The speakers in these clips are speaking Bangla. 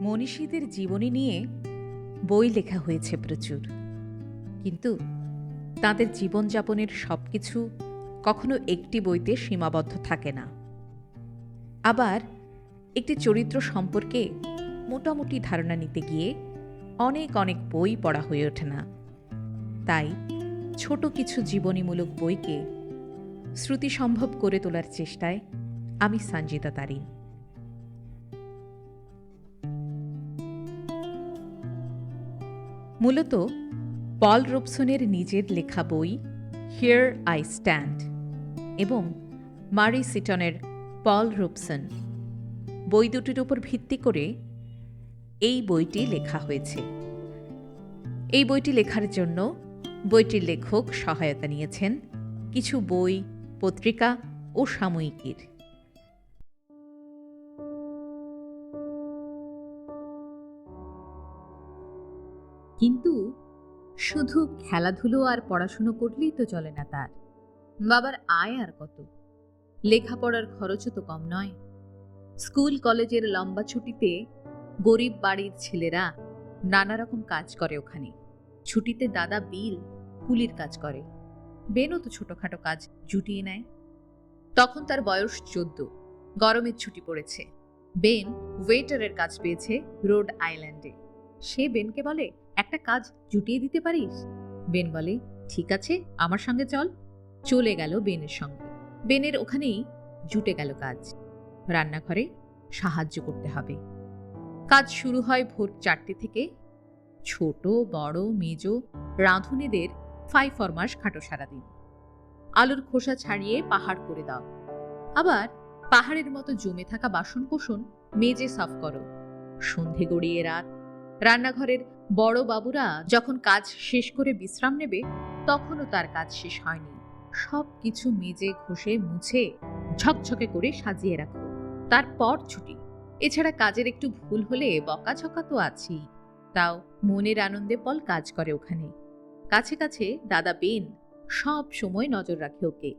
মনীষীদের জীবনী নিয়ে বই লেখা হয়েছে প্রচুর। কিন্তু তাদের জীবনযাপনের সব কিছু কখনো একটি বইতে সীমাবদ্ধ থাকে না। আবার একটি চরিত্র সম্পর্কে মোটামুটি ধারণা নিতে গিয়ে অনেক অনেক বই পড়া হয়ে ওঠে না। তাই ছোট কিছু জীবনীমূলক বইকে শ্রুতি সম্ভব করে তোলার চেষ্টায় আমি সঞ্জিতা তারিন। মূলত পল রোবসনের নিজের লেখা বই, হিয়ার আই স্ট্যান্ড এবং মারি সিটনের পল রোবসন বই দুটির উপর ভিত্তি করে এই বইটি লেখা হয়েছে। এই বইটি লেখার জন্য বইটির লেখক সহায়তা নিয়েছেন কিছু বই, পত্রিকা ও সাময়িকীর। কিন্তু শুধু খেলাধুলো আর পড়াশুনো করলেই তো চলে না তার। বাবার আয় আর কত? লেখাপড়ার খরচও তো কম নয়। স্কুল, কলেজের লম্বা ছুটিতে গরিব বাড়ির ছেলেরা নানা রকম কাজ করে ওখানে। ছুটিতে দাদা বিল, কুলির কাজ করে। বেনও তো ছোটখাটো কাজ জুটিয়ে নেয়। তখন তার বয়স চোদ্দ। গরমের ছুটি পড়েছে। বেন ওয়েটারের কাজ পেয়েছে রোড আইল্যান্ডে। সে বেনকে বলে একটা কাজ জুটিয়ে দিতে পারিস? বেন বলে, ঠিক আছে, আমার সঙ্গে চল। চলে গেল বেনের সঙ্গে। বেনের ওখানেই জুটে গেল কাজ। রান্নাঘরে সাহায্য করতে হবে। কাজ শুরু হয় ভোর চারটে থেকে। ছোট, বড়, মেজ, রাঁধুনেদের ফাই ফরমাস খাটো সারাদিন। আলুর খোসা ছাড়িয়ে পাহাড় করে দাও। আবার পাহাড়ের মতো জমে থাকা বাসন কোসন মেজে সাফ করো। সন্ধে গড়িয়ে রাত। রান্নাঘরের বড় বাবুরা যখন কাজ শেষ করে বিশ্রাম নেবে, তখনও তার কাজ শেষ হয়নি। সব কিছু মেজে, ঘষে, মুছে, ঝকঝকে করে সাজিয়ে রাখো। তারপর ছুটি। এছাড়া কাজের একটু ভুল হলে বকাঝকা তো আছেই। তাও মনের আনন্দে পল কাজ করে ওখানে। কাছে কাছে দাদা বেন সব সময় নজর রাখে ওকে।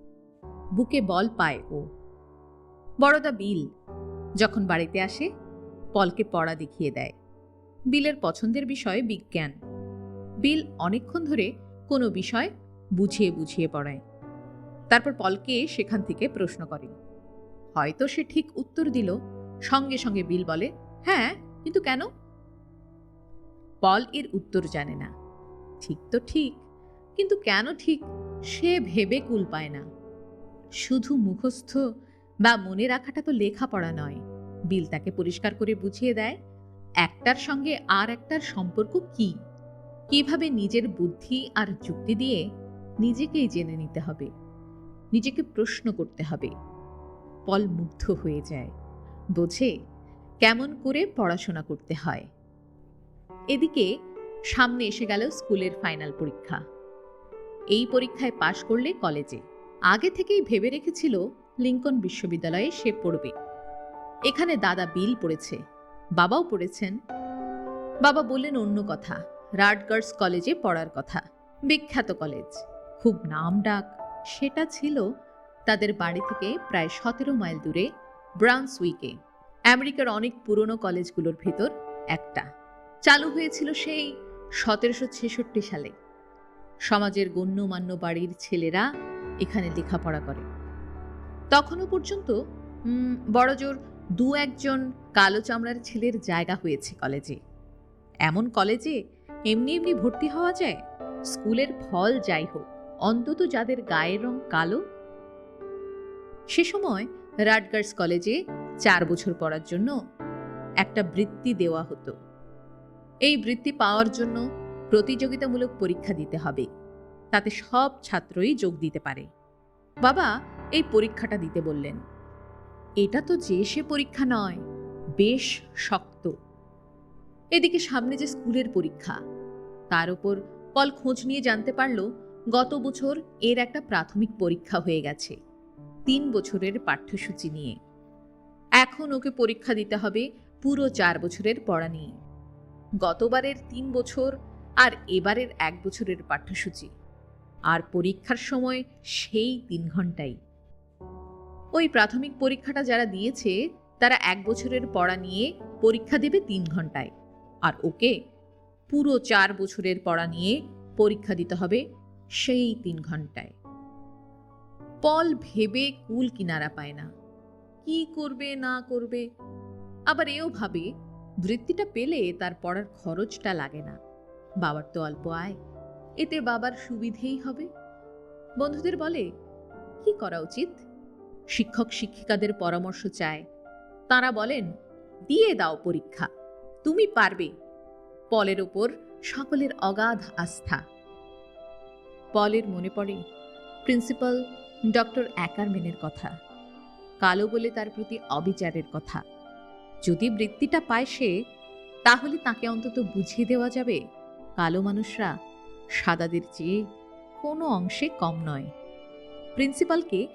বুকে বল পায় ও। বড়দা বিল যখন বাড়িতে আসে, পলকে পড়া দেখিয়ে দেয়। বিলের পছন্দের বিষয় বিজ্ঞান। বিল অনেকক্ষণ ধরে কোনো বিষয় বুঝিয়ে বুঝিয়ে পড়ায়। তারপর পলকে সেখান থেকে প্রশ্ন করে। হয়তো সে ঠিক উত্তর দিল, সঙ্গে সঙ্গে বিল বলে হ্যাঁ কিন্তু কেন? পল এর উত্তর জানে না। ঠিক তো ঠিক, কিন্তু কেন ঠিক সে ভেবে কুল পায় না। শুধু মুখস্থ বা মনে রাখাটা তো লেখাপড়া নয়। বিল তাকে পরিষ্কার করে বুঝিয়ে দেয় একটার সঙ্গে আর একটার সম্পর্ক কি? কীভাবে নিজের বুদ্ধি আর যুক্তি দিয়ে নিজেকেই জেনে নিতে হবে? নিজেকে প্রশ্ন করতে হবে। পল মুগ্ধ হয়ে যায়। বোঝে কেমন করে পড়াশোনা করতে হয়। এদিকে সামনে এসে গেল স্কুলের ফাইনাল পরীক্ষা। এই পরীক্ষায় পাশ করলে কলেজে। আগে থেকেই ভেবে রেখেছিল লিঙ্কন বিশ্ববিদ্যালয়ে সে পড়বে। এখানে দাদা বিল পড়েছে। বাবাও পড়েছেন। বাবা বললেন অন্য কথা, রাডগার্স কলেজে পড়ার কথা, বিখ্যাত কলেজ। খুব নাম ডাক, সেটা ছিল তাদের বাড়ি থেকে প্রায় সতেরো মাইল দূরে ব্রাউন্সউইকে আমেরিকার অনেক পুরনো কলেজগুলোর ভেতর একটা। চালু হয়েছিল সেই সতেরোশো ছেষট্টি সালে। সমাজের গণ্যমান্য বাড়ির ছেলেরা এখানে লেখাপড়া করে। তখনও পর্যন্ত বড়জোর দু একজন কালো চামড়ার ছেলের জায়গা হয়েছে কলেজে। এমন কলেজে এমনি এমনি ভর্তি হওয়া যায়? স্কুলের ফল যাই হোক, অন্তত যাদের গায়ের রং কালো? সে সময় রাডগার্স কলেজে চার বছর পড়ার জন্য একটা বৃত্তি দেওয়া হতো। এই বৃত্তি পাওয়ার জন্য প্রতিযোগিতামূলক পরীক্ষা দিতে হবে। তাতে সব ছাত্রই যোগ দিতে পারে। বাবা এই পরীক্ষাটা দিতে বললেন। এটা তো যে সে পরীক্ষা নয়, বেশ শক্ত। এদিকে সামনে যে স্কুলের পরীক্ষা, তার উপর পল খোঁজ নিয়ে জানতে পারল, গত বছর এর একটা প্রাথমিক পরীক্ষা হয়ে গেছে, তিন বছরের পাঠ্যসূচি নিয়ে। এখন ওকে পরীক্ষা দিতে হবে পুরো চার বছরের পড়া নিয়ে। গতবারের তিন বছর আর এবারের এক বছরের পাঠ্যসূচি। আর পরীক্ষার সময় সেই তিন ঘন্টাই। ওই প্রাথমিক পরীক্ষাটা যারা দিয়েছে, তারা এক বছরের পড়া নিয়ে পরীক্ষা দেবে তিন ঘন্টায়। আর ওকে পুরো চার বছরের পড়া নিয়ে পরীক্ষা দিতে হবে সেই তিন ঘন্টায়। পল ভেবে কুল কিনারা পায় না। কি করবে, না করবে? আবার এও ভাবে, বৃত্তিটা পেলে তার পড়ার খরচটা লাগে না। বাবার তো অল্প আয়, এতে বাবার সুবিধেই হবে। বন্ধুদের বলে, কি করা উচিত? শিক্ষক শিক্ষিকাদের পরামর্শ চায়। তারা বলেন, দিয়ে দাও পরীক্ষা, তুমি পারবে। পলের ওপর সকলের অগাধ আস্থা। পলের মনে পড়ে, প্রিন্সিপাল, ডক্টর অ্যাকারমেনের কথা, কালো বলে তার প্রতি অবিচারের কথা। যদি বৃত্তিটা পায় সে, তাহলে তাকে অন্তত বুঝিয়ে দেওয়া যাবে, কালো মানুষরা সাদাদের চেয়ে কোনো অংশে কম নয়। প্রিন্সিপালকে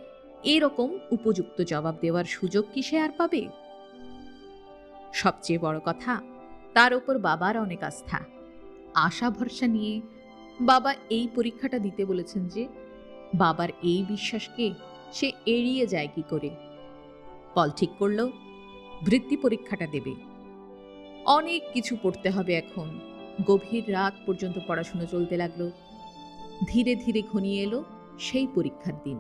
এরকম উপযুক্ত জবাব দেওয়ার সুযোগ কি সে আর পাবে? সবচেয়ে বড় কথা, তার ওপর বাবার অনেক আস্থা। আশা ভরসা নিয়ে বাবা এই পরীক্ষাটা দিতে বলেছেন যে, বাবার এই বিশ্বাসকে সে এড়িয়ে যায় কি করে। পল ঠিক করল, বৃত্তি পরীক্ষাটা দেবে। অনেক কিছু পড়তে হবে এখন। গভীর রাত পর্যন্ত পড়াশুনো চলতে লাগল। ধীরে ধীরে ঘনিয়ে এলো সেই পরীক্ষার দিন।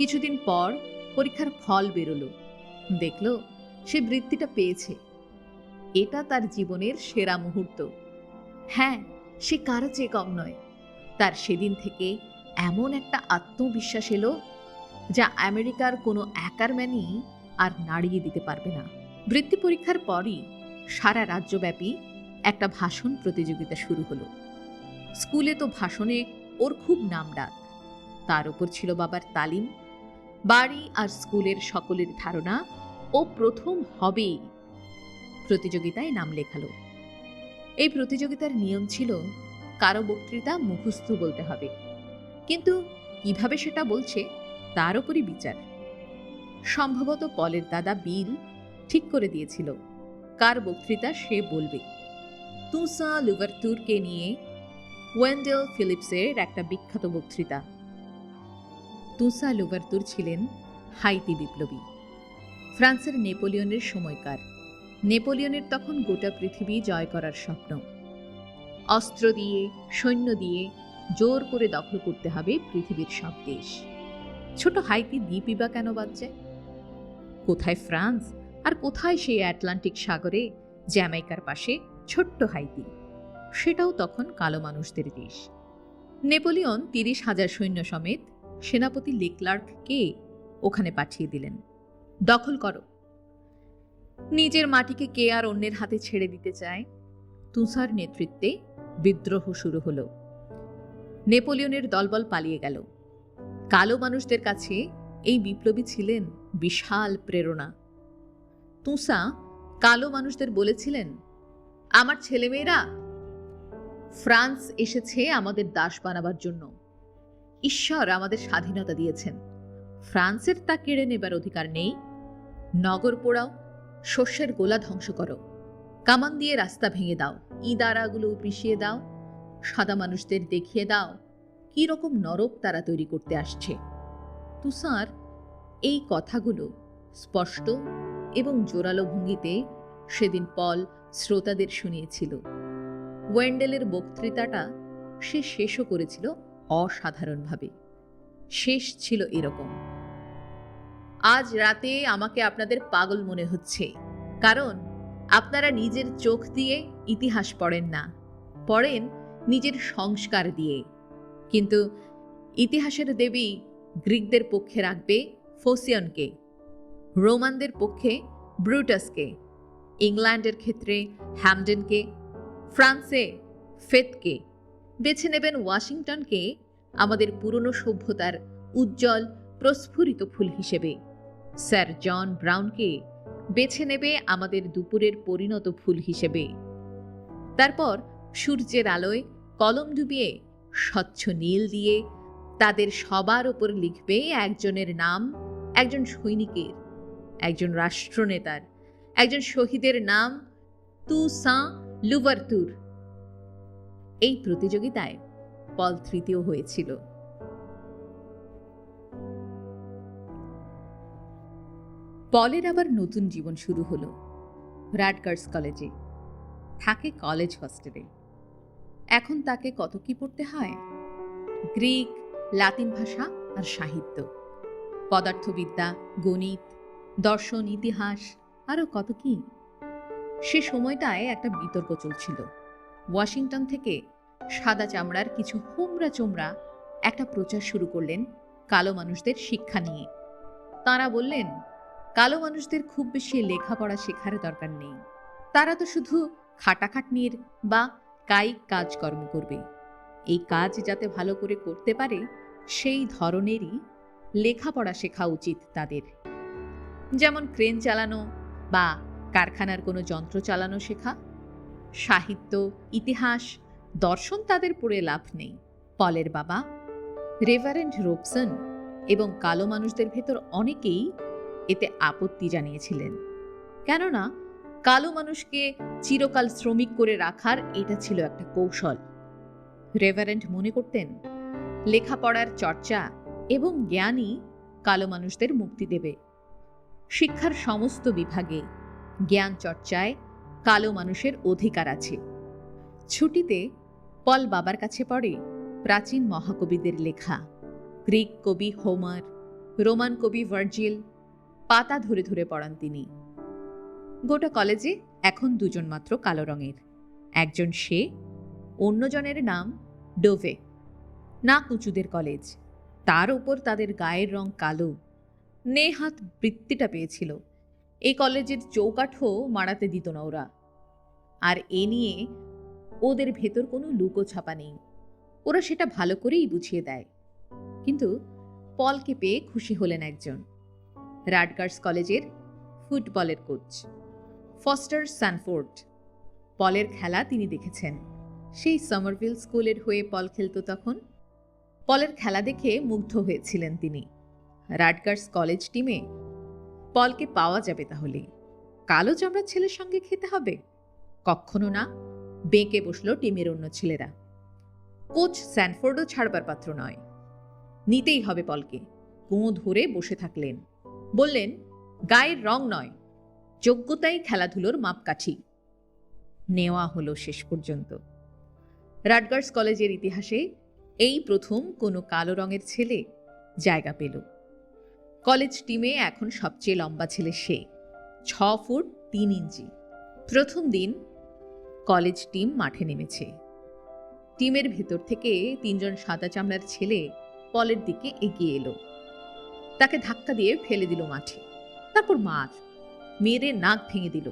কিছুদিন পর পরীক্ষার ফল বেরোলো। দেখল সে বৃত্তিটা পেয়েছে। এটা তার জীবনের সেরা মুহূর্ত। হ্যাঁ সে কারও চেয়ে কম নয়। তার সেদিন থেকে এমন একটা আত্মবিশ্বাস এলো যা আমেরিকার কোনো অ্যাকারম্যানই আর নাড়িয়ে দিতে পারবে না। বৃত্তি পরীক্ষার পরই সারা রাজ্যব্যাপী একটা ভাষণ প্রতিযোগিতা শুরু হলো। স্কুলে তো ভাষণে ওর খুব নাম ডাক। তার উপর ছিল বাবার তালিম বাড়ি আর স্কুলের সকলের ধারণা, ও প্রথম হবেই। প্রতিযোগিতায় নাম লেখালো। এই প্রতিযোগিতার নিয়ম ছিল, কারও বক্তৃতা মুখস্থ বলতে হবে। কিন্তু কীভাবে সেটা বলছে, তার উপরই বিচার। সম্ভবত পলের দাদা বিল ঠিক করে দিয়েছিল, কার বক্তৃতা সে বলবে। তুসা লুভারতুরকে নিয়ে ওয়েন্ডেল ফিলিপসের একটা বিখ্যাত বক্তৃতা। তুসা লুভারতুর ছিলেন হাইতি বিপ্লবী। ফ্রান্সের নেপোলিয়নের সময়কার। নেপোলিয়নের তখন গোটা পৃথিবী জয় করার স্বপ্ন। অস্ত্র দিয়ে, সৈন্য দিয়ে জোর করে দখল করতে হবে পৃথিবীর সব দেশ। ছোট হাইতি দ্বীপই বা কেন যায় কোথায় ফ্রান্স আর কোথায় সেই আটলান্টিক সাগরে, জ্যামাইকার পাশে ছোট্ট হাইতি? সেটাও তখন কালো মানুষদের দেশ। নেপোলিয়ন তিরিশ হাজার সৈন্য সমেত সেনাপতি লেকলার্ককে ওখানে পাঠিয়ে দিলেন। দখল করো। নিজের মাটিকে কে আর অন্যের হাতে ছেড়ে দিতে চায়? তুষার নেতৃত্বে বিদ্রোহ শুরু হলো। নেপোলিয়নের দলবল পালিয়ে গেল। কালো মানুষদের কাছে এই বিপ্লবী ছিলেন বিশাল প্রেরণা। তুষা, কালো মানুষদের বলেছিলেন, আমার ছেলেমেয়েরা, ফ্রান্স এসেছে আমাদের দাস বানাবার জন্য। ঈশ্বর আমাদের স্বাধীনতা দিয়েছেন। ফ্রান্সের তা কেড়ে নেবার অধিকার নেই। নগর পোড়াও, শস্যের গোলা ধ্বংস করো। কামান দিয়ে রাস্তা ভেঙে দাও, ইদারাগুলো পিষিয়ে দাও, সাদা মানুষদের দেখিয়ে দাও, কি রকম নরক তারা তৈরি করতে আসছে। তুষার, এই কথাগুলো স্পষ্ট এবং জোরালো ভঙ্গিতে সেদিন পল শ্রোতাদের শুনিয়েছিল। ওয়েন্ডেলের বক্তৃতাটা সে শেষও করেছিল অসাধারণভাবে। শেষ ছিল এরকম। আজ রাতে আমাকে আপনাদের পাগল মনে হচ্ছে, কারণ আপনারা নিজের চোখ দিয়ে ইতিহাস পড়েন না, পড়েন নিজের সংস্কার দিয়ে। কিন্তু ইতিহাসের দেবী গ্রিকদের পক্ষে রাখবে ফোসিয়নকে, রোমানদের পক্ষে ব্রুটাসকে, ইংল্যান্ডের ক্ষেত্রে হ্যামডেনকে, ফ্রান্সে ফেতকে বেছে নেবেন ওয়াশিংটনকে আমাদের পুরনো সভ্যতার উজ্জ্বল, প্রস্ফুরিত ফুল হিসেবে। স্যার জন ব্রাউনকে বেছে নেবে আমাদের দুপুরের পরিণত ফুল হিসেবে। তারপর সূর্যের আলোয় কলম ডুবিয়ে, স্বচ্ছ নীল দিয়ে তাদের সবার ওপর লিখবে একজনের নাম, একজন সৈনিকের, একজন রাষ্ট্রনেতার, একজন শহীদের নাম, তু সাঁ লুভারতুর। এই প্রতিযোগিতায় পল তৃতীয় হয়েছিল। পলের আবার নতুন জীবন শুরু হলো রাডগার্স কলেজে। থাকে কলেজ হস্টেলে। এখন তাকে কত কি পড়তে হয়? গ্রিক, লাতিন ভাষা আর সাহিত্য। পদার্থবিদ্যা, গণিত, দর্শন, ইতিহাস আরও কত কি? সে সময়টায় একটা বিতর্ক চলছিল। ওয়াশিংটন থেকে সাদা চামড়ার কিছু হোমরা চোমরা একটা প্রচার শুরু করলেন কালো মানুষদের শিক্ষা নিয়ে। তারা বললেন, কালো মানুষদের খুব বেশি লেখাপড়া শেখার দরকার নেই। তারা তো শুধু খাটাখাটনির বা কায়িক কাজকর্ম করবে। এই কাজ যাতে ভালো করে করতে পারে, সেই ধরনেরই লেখাপড়া শেখা উচিত তাদের। যেমন ক্রেন চালানো বা কারখানার কোনো যন্ত্র চালানো শেখা সাহিত্য, ইতিহাস, দর্শন তাদের পড়ে লাভ নেই। পলের বাবা, রেভারেন্ড রোবসন এবং কালো মানুষদের ভেতর অনেকেই এতে আপত্তি জানিয়েছিলেন। কেননা, কালো মানুষকে চিরকাল শ্রমিক করে রাখার এটা ছিল একটা কৌশল। রেভারেন্ট মনে করতেন, লেখাপড়ার চর্চা এবং জ্ঞানই কালো মানুষদের মুক্তি দেবে। শিক্ষার সমস্ত বিভাগে জ্ঞান চর্চায় কালো মানুষের অধিকার আছে। ছুটিতে পল বাবার কাছে পড়ে প্রাচীন মহাকবিদের লেখা। গ্রিক কবি হোমার, রোমান কবি ভার্জিল, পাতা ধরে ধরে পড়ান তিনি। গোটা কলেজে এখন দুজন মাত্র কালো রঙের। একজন সে, অন্যজনের নাম ডোভে। না কুচুদের কলেজ। তার উপর তাদের গায়ের রং কালো। নেহাত বৃত্তিটা পেয়েছিল। এই কলেজের চৌকাঠও মারাতে দিত না ওরা। আর এ নিয়ে ওদের ভেতর কোনো লুকো ছাপা নেই। ওরা সেটা ভালো করেই বুঝিয়ে দেয়। কিন্তু পলকে পেয়ে খুশি হলেন একজন। রাডগার্স কলেজের ফুটবলের কোচ, ফস্টার স্যানফোর্ড পলের খেলা তিনি দেখেছেন। সেই সামারভিল স্কুলের হয়ে পল খেলত তখন। পলের খেলা দেখে মুগ্ধ হয়েছিলেন তিনি। রাডগার্স কলেজ টিমে পলকে পাওয়া যাবে তাহলে। কালো চামড়ার ছেলের সঙ্গে খেতে হবে? কখনো না। বেঁকে বসল টিমের অন্য ছেলেরা। কোচ স্যানফোর্ডও ছাড়বার পাত্র নয়। নিতেই হবে পলকে কুঁ ধরে বসে থাকলেন। বললেন, গায়ের রং নয়। যোগ্যতাই খেলাধুলোর মাপকাঠি। নেওয়া হলো শেষ পর্যন্ত। রাডগার্স কলেজের ইতিহাসে এই প্রথম কোনো কালো রঙের ছেলে জায়গা পেল। কলেজ টিমে এখন সবচেয়ে লম্বা ছেলে সে। ছ ফুট তিন ইঞ্চি। প্রথম দিন কলেজ টিম মাঠে নেমেছে। টিমের ভেতর থেকে তিনজন সাদা চামড়ার ছেলে পলের দিকে এগিয়ে এলো। তাকে ধাক্কা দিয়ে ফেলে দিল মাঠে। তারপর মার, মেরে নাক ভেঙে দিল।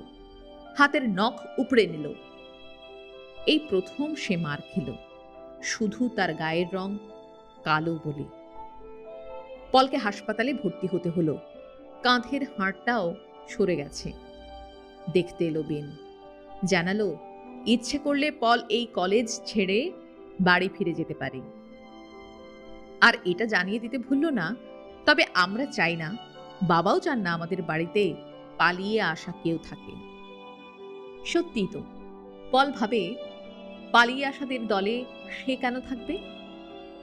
হাতের নখ উপড়ে নিল। এই প্রথম সে মার খেল। শুধু তার গায়ের রং কালো বলে। পলকে হাসপাতালে ভর্তি হতে হলো। কাঁধের হাড়টাও সরে গেছে। দেখতে এলো বেন। জানালো, ইচ্ছে করলে পল এই কলেজ ছেড়ে বাড়ি ফিরে যেতে পারে। আর এটা জানিয়ে দিতে ভুলল না, তবে আমরা চাই না, বাবাও চান না আমাদের বাড়িতে পালিয়ে আসা কেউ থাকে। সত্যি তো, পল ভাবে পালিয়ে আসাদের দলে সে কেন থাকবে?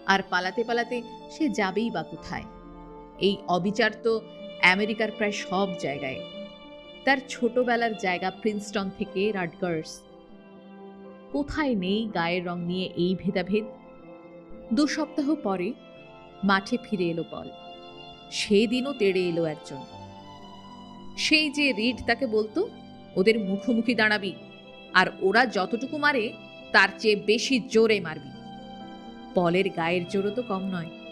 আর পালাতে পালাতে সে যাবেই বা কোথায়? এই অবিচার তো আমেরিকার প্রায় সব জায়গায়। তার ছোটবেলার জায়গা প্রিন্সটন থেকে রাডগার্স কোথায় নেই গায়ের রং নিয়ে এই ভেদাভেদ? দু সপ্তাহ পরে মাঠে ফিরে এলো বল সেই দিনও তেড়ে এলো একজন। সেই যে রিড তাকে বলতো, ওদের মুখোমুখি দাঁড়াবি, আর ওরা যতটুকু মারে, তার চেয়ে বেশি জোরে মারবি। পলের গায়ের জোরও তো কম নয়।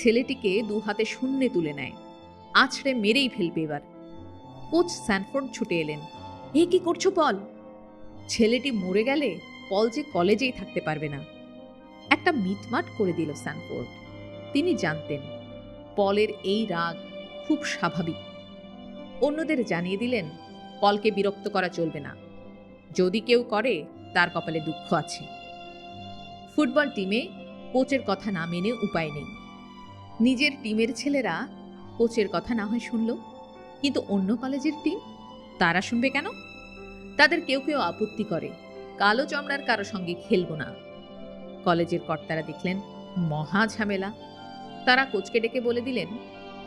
ছেলেটিকে দু হাতে শূন্যে তুলে নেয়। আছড়ে মেরেই ফেলবে এবার। কোচ স্যানফোর্ড ছুটে এলেন। এ কি করছ, পল? ছেলেটি মরে গেলে পল যে কলেজেই থাকতে পারবে না। একটা মিটমাট করে দিল স্যানফোর্ড। তিনি জানতেন, পলের এই রাগ খুব স্বাভাবিক। অন্যদের জানিয়ে দিলেন, পলকে বিরক্ত করা চলবে না। যদি কেউ করে, তার কপালে দুঃখ আছে। ফুটবল টিমে কোচের কথা না মেনে উপায় নেই। নিজের টিমের ছেলেরা কোচের কথা না হয় শুনল। কিন্তু অন্য কলেজের টিম? তারা শুনবে কেন? তাদের কেউ কেউ আপত্তি করে, কালো চমড়ার কারও সঙ্গে খেলব না। কলেজের কর্তারা দেখলেন, মহা ঝামেলা। তারা কোচকে ডেকে বলে দিলেন,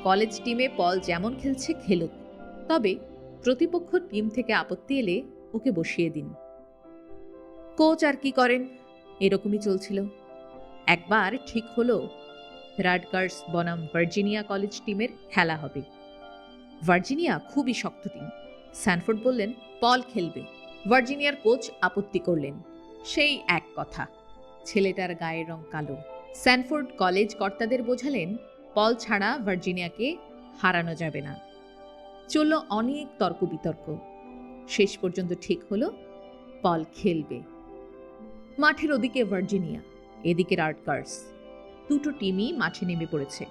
কলেজ টিমে পল যেমন খেলছে, খেলুক। তবে প্রতিপক্ষ টিম থেকে আপত্তি এলে ওকে বসিয়ে দিন। কোচ আর কি করেন? এরকমই চলছিল। একবার ঠিক হলো রাডগার্স বনাম ভার্জিনিয়া কলেজ টিমের খেলা হবে। ভার্জিনিয়া খুবই শক্ত টিম স্যানফোর্ড বললেন পল খেলবে। ভার্জিনিয়ার কোচ আপত্তি করলেন। সেই এক কথা। ছেলেটার গায়ের রং কালো। স্যানফোর্ড কলেজ কর্তাদের বোঝালেন পল ছাড়া ভার্জিনিয়াকে হারানো যাবে না। চলল অনেক তর্ক বিতর্ক শেষ পর্যন্ত ঠিক হলো পল খেলবে। মাঠের ওদিকে ভার্জিনিয়া, এদিকে রাডগার্স। দুটো টিমই মাঠে নেমে পড়েছে।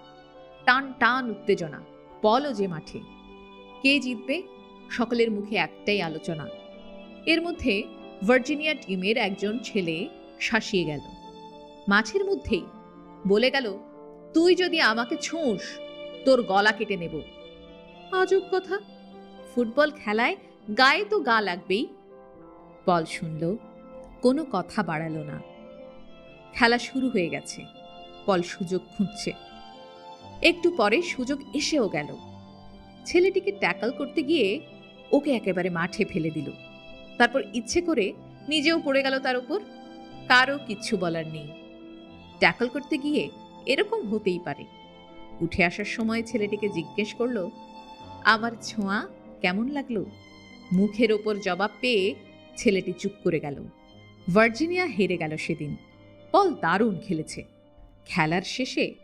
টান টান উত্তেজনা পলও যে মাঠে। কে জিতবে? সকলের মুখে একটাই আলোচনা। এর মধ্যে ভার্জিনিয়া টিমের একজন ছেলে শাসিয়ে গেল। মাছের মধ্যেই বলে গেল, তুই যদি আমাকে ছুঁস, তোর গলা কেটে নেব। আজব কথা। ফুটবল খেলায় গায়ে তো গা লাগবেই। বল শুনল, কোনো কথা বাড়ালো না। খেলা শুরু হয়ে গেছে। পল সুযোগ খুঁজছে। একটু পরে সুযোগ এসেও গেল। ছেলেটিকে ট্যাকল করতে গিয়ে ওকে একেবারে মাঠে ফেলে দিল। তারপর ইচ্ছে করে নিজেও পড়ে গেল তার উপর। কারও কিচ্ছু বলার নেই। ট্যাকল করতে গিয়ে এরকম হতেই পারে। উঠে আসার সময় ছেলেটিকে জিজ্ঞেস করল আমার ছোঁয়া? কেমন লাগল? মুখের ওপর জবাব পেয়ে ছেলেটি চুপ করে গেল। ভার্জিনিয়া হেরে গেল সেদিন। পল দারুণ খেলেছে। খেলার শেষে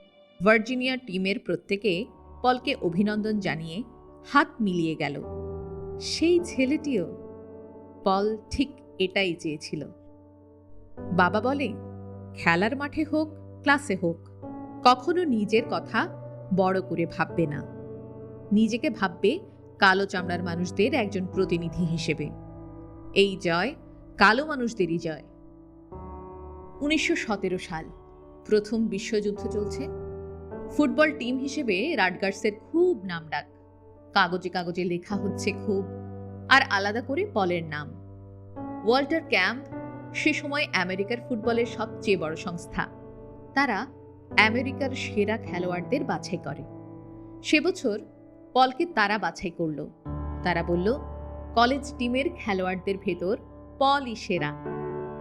ভার্জিনিয়া টিমের প্রত্যেকে পলকে অভিনন্দন জানিয়ে হাত মিলিয়ে গেল। সেই ছেলেটিও পল ঠিক এটাই চেয়েছিল। বাবা বলে, খেলার মাঠে হোক, ক্লাসে হোক, কখনো নিজের কথা বড় করে ভাববে না। নিজেকে ভাববে কালো চামড়ার মানুষদের একজন প্রতিনিধি হিসেবে। এই জয় কালো মানুষদেরই জয়। উনিশশো সতেরো সাল। প্রথম বিশ্বযুদ্ধ চলছে। ফুটবল টিম হিসেবে রাডগার্সের খুব নামডাক কাগজে কাগজে লেখা হচ্ছে খুব, আর আলাদা করে পলের নাম। ওয়াল্টার ক্যাম্প সে সময় আমেরিকার ফুটবলের সবচেয়ে বড় সংস্থা। তারা আমেরিকার সেরা খেলোয়াড়দের বাছাই করে। সে বছর পলকে তারা বাছাই করল। তারা বলল, কলেজ টিমের খেলোয়াড়দের ভেতর পলই সেরা,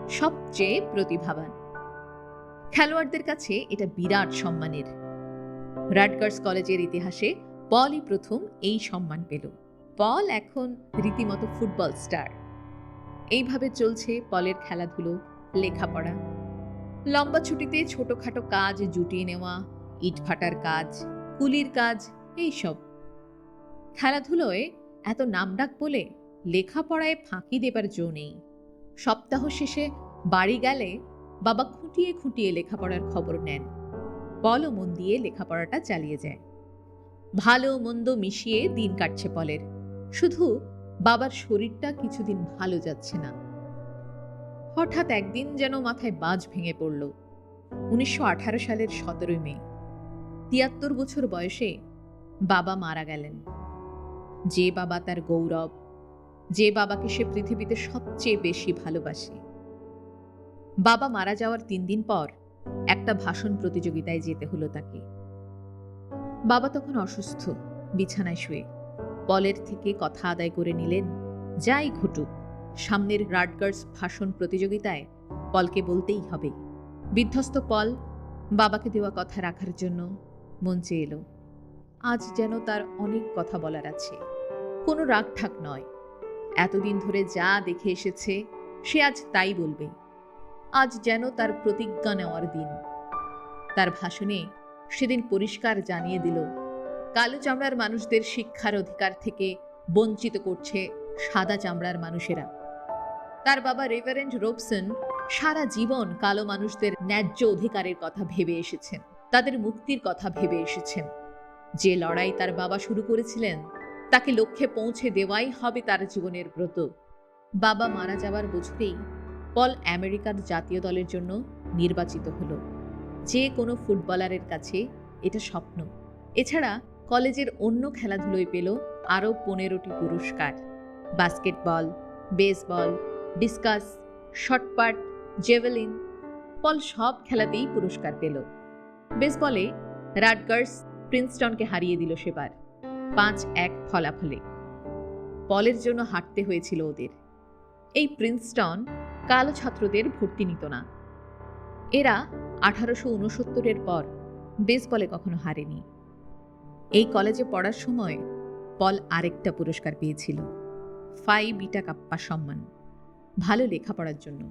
সবচেয়ে প্রতিভাবান। খেলোয়াড়দের কাছে এটা বিরাট সম্মানের। রাডগার্স কলেজের ইতিহাসে পলই প্রথম এই সম্মান পেল। পল এখন রীতিমতো ফুটবল স্টার। এইভাবে চলছে পলের খেলাধুলো, লেখাপড়া। লম্বা ছুটিতে ছোটখাটো কাজ জুটিয়ে নেওয়া, ইটভাটার কাজ, কুলির কাজ, এইসব। খেলাধুলোয় এত নামডাক বলে লেখাপড়ায় ফাঁকি দেবার জো নেই। সপ্তাহ শেষে বাড়ি গেলে বাবা খুঁটিয়ে খুঁটিয়ে লেখাপড়ার খবর নেন। পলও মন দিয়ে লেখাপড়াটা চালিয়ে যায়। ভালো মন্দ মিশিয়ে দিন কাটছে পলের। শুধু বাবার শরীরটা কিছুদিন ভালো যাচ্ছে না। হঠাৎ একদিন যেন মাথায় বাজ ভেঙে পড়ল। উনিশশো আঠারো সালের সতেরোই মে। তিয়াত্তর বছর বয়সে বাবা মারা গেলেন। যে বাবা তার গৌরব, যে বাবাকে সে পৃথিবীতে সবচেয়ে বেশি ভালোবাসে। বাবা মারা যাওয়ার তিন দিন পর একটা ভাষণ প্রতিযোগিতায় যেতে হলো তাকে। বাবা তখন অসুস্থ, বিছানায় শুয়ে। পলের থেকে কথা আদায় করে নিলেন, যাই ঘটুক, সামনের রাডগার্স ভাষণ প্রতিযোগিতায় পলকে বলতেই হবে। বিধ্বস্ত পল বাবাকে দেওয়া কথা রাখার জন্য মঞ্চে এলো। আজ যেন তার অনেক কথা বলার আছে। কোনো রাগঠাক নয়। এতদিন ধরে যা দেখে এসেছে, সে আজ তাই বলবে। আজ যেন তার প্রতিজ্ঞা নেওয়ার দিন। তার ভাষণে সেদিন পরিষ্কার জানিয়ে দিল, কালো চামড়ার মানুষদের শিক্ষার অধিকার থেকে বঞ্চিত করছে সাদা চামড়ার মানুষেরা। তার বাবা রেভারেন্ড রোবসন সারা জীবন কালো মানুষদের ন্যায্য অধিকারের কথা ভেবে এসেছেন, তাদের মুক্তির কথা ভেবে এসেছেন। যে লড়াই তার বাবা শুরু করেছিলেন, তাকে লক্ষ্যে পৌঁছে দেওয়াই হবে তার জীবনের ব্রত। বাবা মারা যাওয়ার বছরেই পল আমেরিকার জাতীয় দলের জন্য নির্বাচিত হল। যে কোনো ফুটবলারের কাছে এটা স্বপ্ন। এছাড়া কলেজের অন্য খেলাধুলোয় পেল আরও পনেরোটি পুরস্কার। Basketball, baseball, discus, shot put, javelin, পল সব খেলাতেই পুরস্কার পেল। বেসবলে রাডগার্স প্রিন্সটনকে হারিয়ে দিল সেবার, পাঁচ এক ফলাফলে। পলের জন্য হাঁটতে হয়েছিল ওদের। এই প্রিন্সটন কালো ছাত্রদের ভর্তি নিত না। এরা আঠারোশো উনসত্তরের পর বেসবলে কখনো হারেনি। এই কলেজে পড়ার সময় পল আরেকটা পুরস্কার পেয়েছিল, ফাই বিটা কাপ্পা সম্মান, ভালো লেখাপড়ার জন্য।